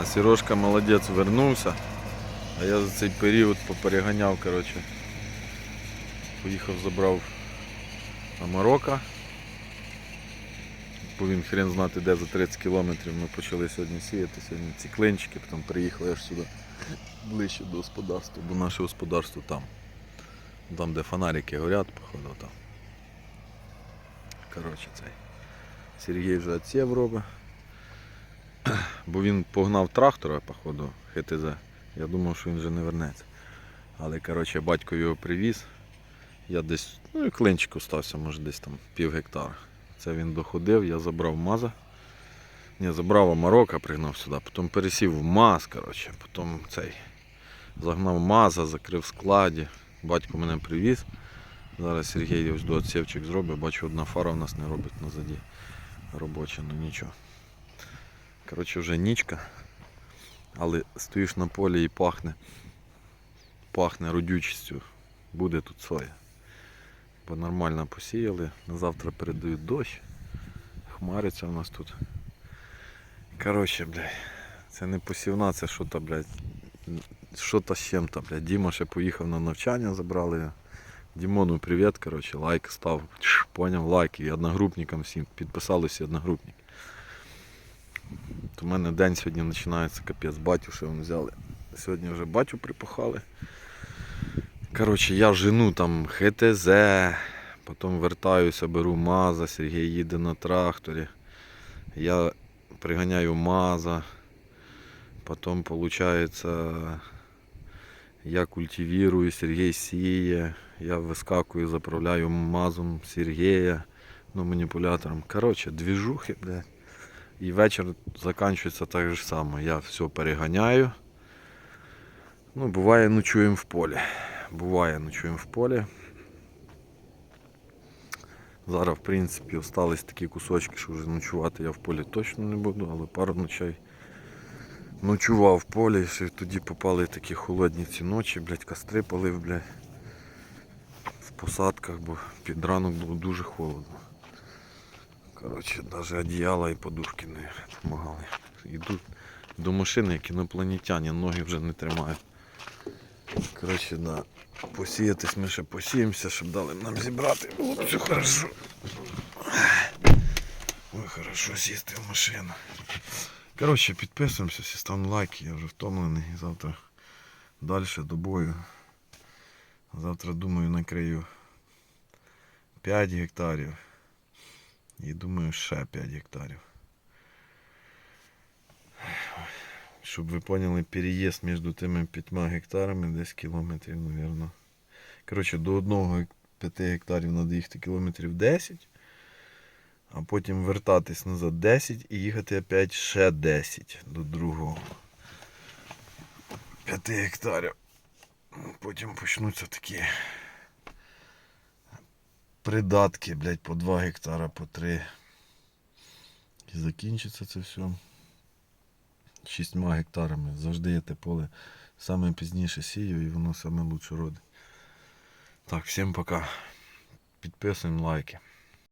А Сережка молодець вернувся. А я за цей період попереганяв, коротше. Поїхав, забрав Амарока. Бо він хрен знати де за 30 кілометрів. Ми почали сьогодні сіяти, сьогодні ці клинчики, потім приїхали аж сюди ближче до господарства, бо наше господарство там. Там, де фонарики горять, походу там. Коротше, цей. Сергій вже отсів робить. Бо він погнав трактора, походу, ХТЗ. Я думав, що він вже не вернеться. Але коротше, батько його привіз. Я десь, ну клинчик остався, може десь там пів гектара. Це він доходив, я забрав маза. Ні, забрав Амарока, пригнав сюди, потім пересів в маз, коротше, потім цей загнав маза, закрив складі. Батько мене привіз. Зараз Сергій ось до отсівчик зробить. Бачу, одна фара в нас не робить назаді робоча, ну нічого. Коротше, вже нічка. Але стоїш на полі і пахне. Пахне родючістю. Буде тут соя. Бо нормально посіяли. На завтра передають дощ. Хмариться у нас тут. Коротше, блядь. Це не посівна, це що-то, блядь. Що-то з чим-то, блядь. Діма ще поїхав на навчання, забрали. Дімону привіт, коротше, лайк став. Поняв, лайк. І одногрупникам всім підписалися одногрупники. В мене день сьогодні починається капець батю, що вони взяли. Сьогодні вже батю припахали. Коротше, я жену там ХТЗ, потім вертаюся, беру маза, Сергій їде на тракторі. Я приганяю маза. Потім, виходить, я культивірую, Сергій сіє, я вискакую, заправляю мазом Сергія, ну, маніпулятором. Коротше, двіжухи, блядь. І вечір закінчується так же само. Я все переганяю. Ну, буває, ночуємо в полі. Буває, ночуємо в полі. Зараз, в принципі, остались такі кусочки, що вже ночувати я в полі точно не буду, але пару ночей ночував в полі, ще тоді попали такі холодні ці ночі, блядь, костри палив, блядь, в посадках, бо під ранок було дуже холодно. Коротше, навіть одіяла і подушки не допомагали. Йду до машини, як інопланетяни, ноги вже не тримають. Коротше, да. Посіятись ми ще посіємося, щоб дали нам зібрати. Було все хорошо. Ой, хорошо сісти в машину. Коротше, підписуємося, всі ставимо лайки, я вже втомлений. Завтра далі до бою. Завтра, думаю, накрию 5 гектарів. І думаю, ще 5 гектарів. Щоб ви поняли, переїзд між тими 5 гектарами десь кілометрів, мабуть. Коротше, до одного 5 гектарів треба їхати кілометрів 10, а потім вертатись назад 10 і їхати опять ще 10 до другого. 5 гектарів. Потім почнуться такі придатки, блядь, по 2 гектара, по 3. І закінчиться це все. 6 гектарами. Завжди є те поле. Саме пізніше сію і воно саме лучше родить. Так, всім пока. Підписуємо лайки.